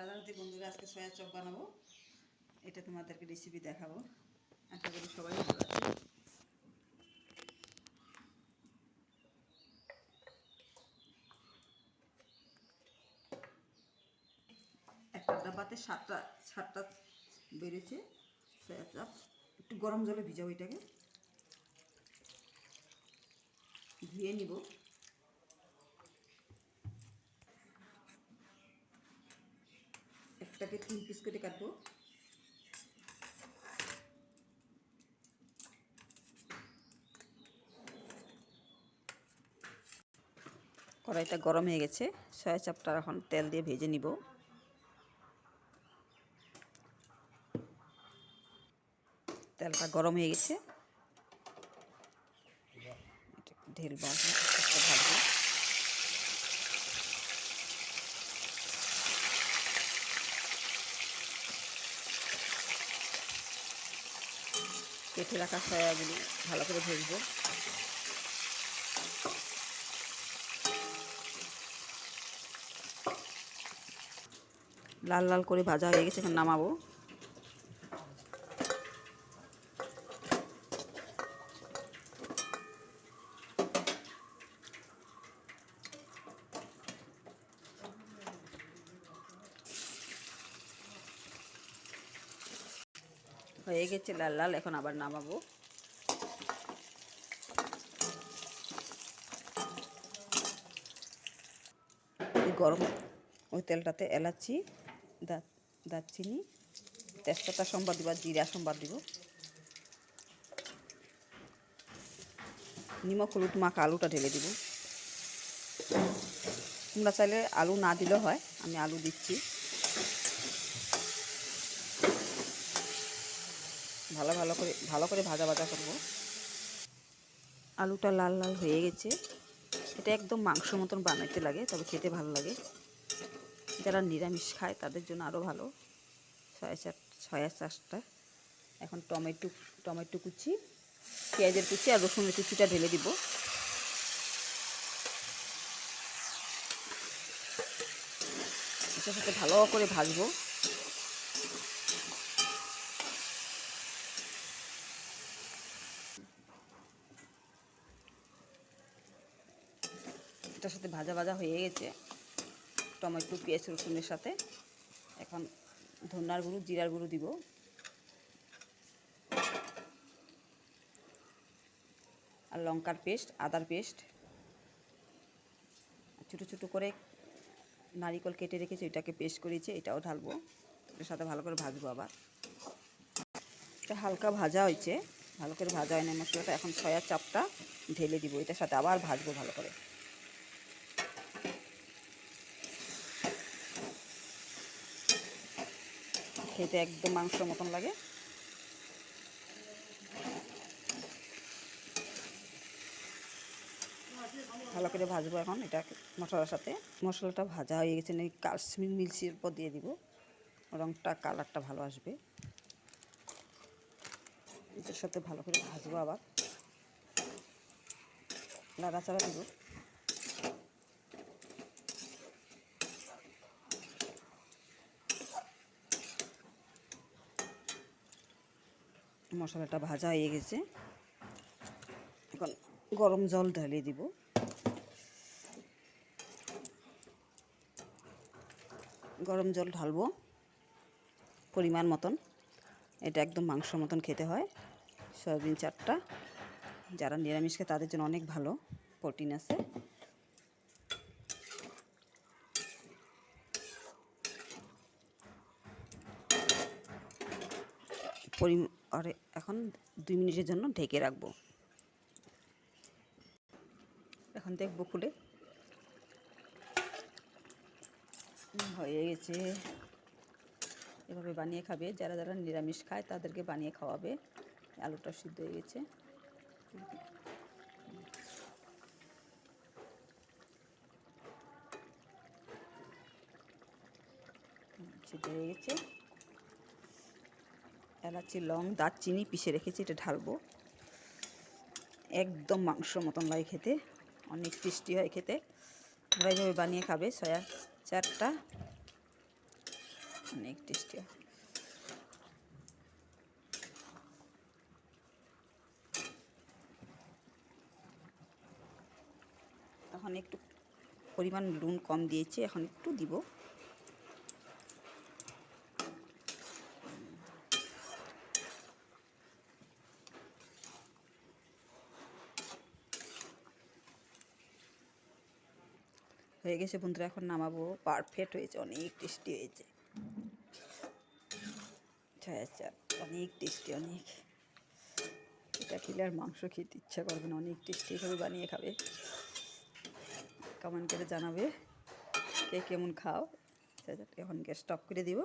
রাধারতি বন্ধুরা, আজকে soya chop বানাবো। এটা তোমাদেরকে রেসিপি দেখাবো। আশা করি সবাই ভালো আছে। একটা ডাব্বাতে সাতটা সাতটা বেড়েছে সয়া চপ একটু গরম জলে ভিজাবো এটাকে। ধুয়ে নিব। একটাকে তিন পিস করে কাটবো। কড়াইটা গরম হয়ে গেছে, সয়া চাপটা এখন তেল দিয়ে ভেজে নিব। তেলটা গরম হয়ে গেছে। এটা ঢেল ভাজবো ভাজবো কেটে রাখা সয়াগুলি ভালো করে ভেজবো। লাল লাল করে ভাজা হয়ে গেছে এখন নামাবো। হয়ে গেছে, লাল লাল, এখন আবার নামাবো। গরম, ওই তেলটাতে এলাচি দারচিনি, তেজপাতা সম্বাদ দিব জিরা সম্বাদ দিব। নিমক হলুদ, মাখা আলুটা ঢেলে দিব। তোমরা চাইলে আলু না দিলেও হয়, আমি আলু দিচ্ছি। ভালো ভালো করে ভালো করে ভাজা ভাজা করব। আলুটা লাল লাল হয়ে গেছে। এটা একদম মাংস মতন বানাইতে লাগে, তবে খেতে ভালো লাগে। যারা নিরামিষ খায়, তাদের জন্য আরও ভালো। সয়া চাট সয়া চাষটা এখন টমেটো টমেটো কুচি, পেঁয়াজের কুচি আর রসুনের কুচিটা ঢেলে দিব। ভালো করে ভাজবো। এটার সাথে ভাজা ভাজা হয়ে গেছে। টমেটো, পেঁয়াজ, রসুনের সাথে। এখন ধনার গুঁড়ো, জিরার গুঁড়ো দিব। আর লঙ্কার পেস্ট, আদার পেস্ট। ছোটো ছোটো করে নারিকল কেটে রেখেছি, ওইটাকে পেস্ট করেছি, এটাও ঢালবো। এর সাথে ভালো করে ভাজবো আবার। এটা হালকা ভাজা হয়েছে। ভালো করে ভাজা হয় না মশলাটা। এখন সয়া চাপটা ঢেলে দিব। এটার সাথে আবার ভাজবো ভালো করে। খেতে একদম মাংসর মতন লাগে। ভালো করে ভাজবো এখন এটা মশলার সাথে। মশলাটা ভাজা হয়ে গেছে না কাশ্মীর মিলসির পর দিয়ে দিব। রঙটা কালারটা ভালো আসবে। এটার সাথে ভালো করে ভাজবো আবার। নাড়াচাড়া দিব। মশলাটা ভাজা হয়ে গেছে। এখন গরম জল ঢালিয়ে দিব। গরম জল ঢালবো পরিমাণ মতন। এটা একদম মাংস মতন খেতে হয়। সয়াবিন চারটা যারা নিরামিষ খায় তাদের জন্য অনেক ভালো। প্রোটিন আছে। পরি, আর, এখন দুই মিনিটের জন্য ঢেকে রাখব। এখন দেখব খুলে। হয়ে গেছে। এভাবে বানিয়ে খাবে। যারা যারা নিরামিষ খায়, তাদেরকে বানিয়ে খাওয়াবে। আলুটা সিদ্ধ হয়ে গেছে। সিদ্ধ হয়ে গেছে। এলাচি, লং, দারচিনি পিষে রেখেছি, এটা ঢালবো। একদম মাংস মতন লাগে খেতে, অনেক টেস্টি হয় খেতে। তোমরা এইভাবে বানিয়ে খাবে, সয়া চারটা অনেক টেস্টি হয়। তখন একটু পরিমাণ নুন কম দিয়েছি, এখন একটু দিব। হয়ে গেছে বন্ধুরা এখন নামাবো। পারফেক্ট হয়েছে অনেক টেস্টি হয়েছে। ছয় অনেক টেস্টি অনেক। এটা খেলে আর মাংস খেতে ইচ্ছা করবে না অনেক টেস্টি এভাবে বানিয়ে খাবে। কমেন্ট করে জানাবে কে কেমন খাও। আচ্ছা, এখন গ্যাস স্টপ করে দিব।